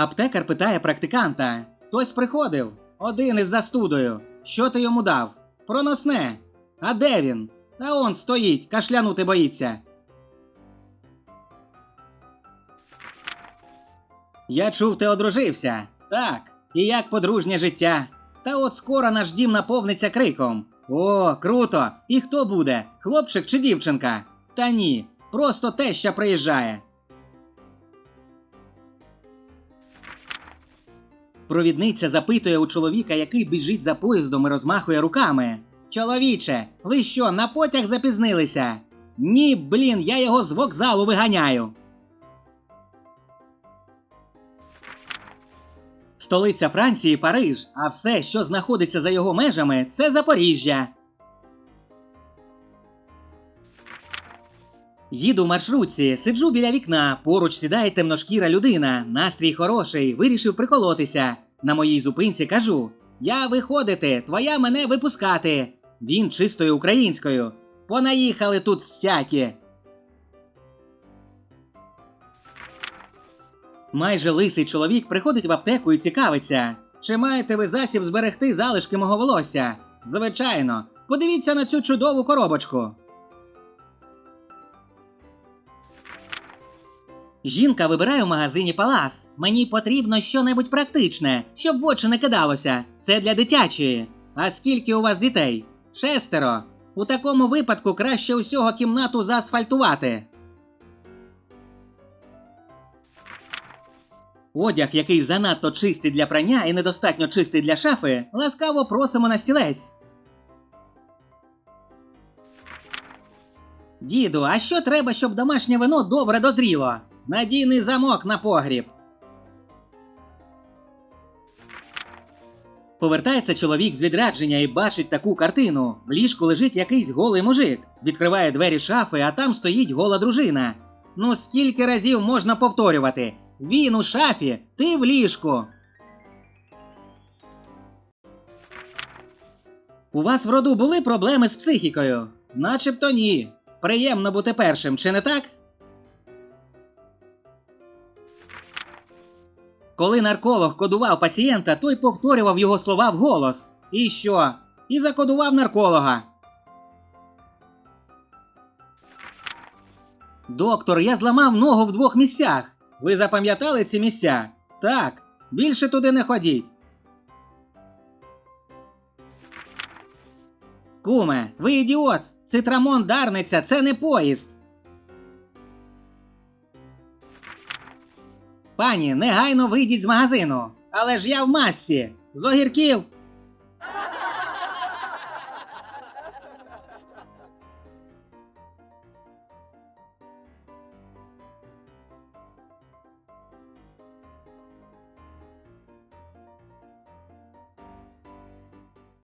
Аптекар питає практиканта: Хтось приходив, один із застудою. Що ти йому дав? Проносне. А де він? А он стоїть, кашлянути боїться. Я чув, ти одружився. Так, і як подружнє життя. Та от скоро наш дім наповниться криком. О, круто! І хто буде? Хлопчик чи дівчинка? Та ні, просто те, що приїжджає. Провідниця запитує у чоловіка, який біжить за поїздом і розмахує руками. Чоловіче, ви що, на потяг запізнилися? Ні, блін, я його з вокзалу виганяю. Столиця Франції Париж, а все, що знаходиться за його межами, це Запоріжжя. Їду в маршрутці, сиджу біля вікна, поруч сідає темношкіра людина, настрій хороший, вирішив приколотися. На моїй зупинці кажу: Я виходити, твоя мене випускати. Він чистою українською. Понаїхали тут всякі. Майже лисий чоловік приходить в аптеку і цікавиться. Чи маєте ви засіб зберегти залишки мого волосся? Звичайно, подивіться на цю чудову коробочку. Жінка вибирає в магазині палас. Мені потрібно щонебудь практичне, щоб в очі не кидалося. Це для дитячої. А скільки у вас дітей? Шестеро. У такому випадку краще усього кімнату заасфальтувати. Одяг, який занадто чистий для прання і недостатньо чистий для шафи, ласкаво просимо на стілець. Діду, а що треба, щоб домашнє вино добре дозріло? Надійний замок на погріб. Повертається чоловік з відрядження і бачить таку картину. В ліжку лежить якийсь голий мужик. Відкриває двері шафи, а там стоїть гола дружина. Ну скільки разів можна повторювати? Він у шафі, ти в ліжку. У вас в роду були проблеми з психікою? Начебто ні. Приємно бути першим, чи не так? Коли нарколог кодував пацієнта, той повторював його слова вголос. І що? І закодував нарколога. Доктор, я зламав ногу в двох місцях. Ви запам'ятали ці місця? Так, більше туди не ходіть. Куме, ви ідіот! Цитрамон Дарниця це не поїзд. Пані, негайно вийдіть з магазину. Але ж я в масці. З огірків.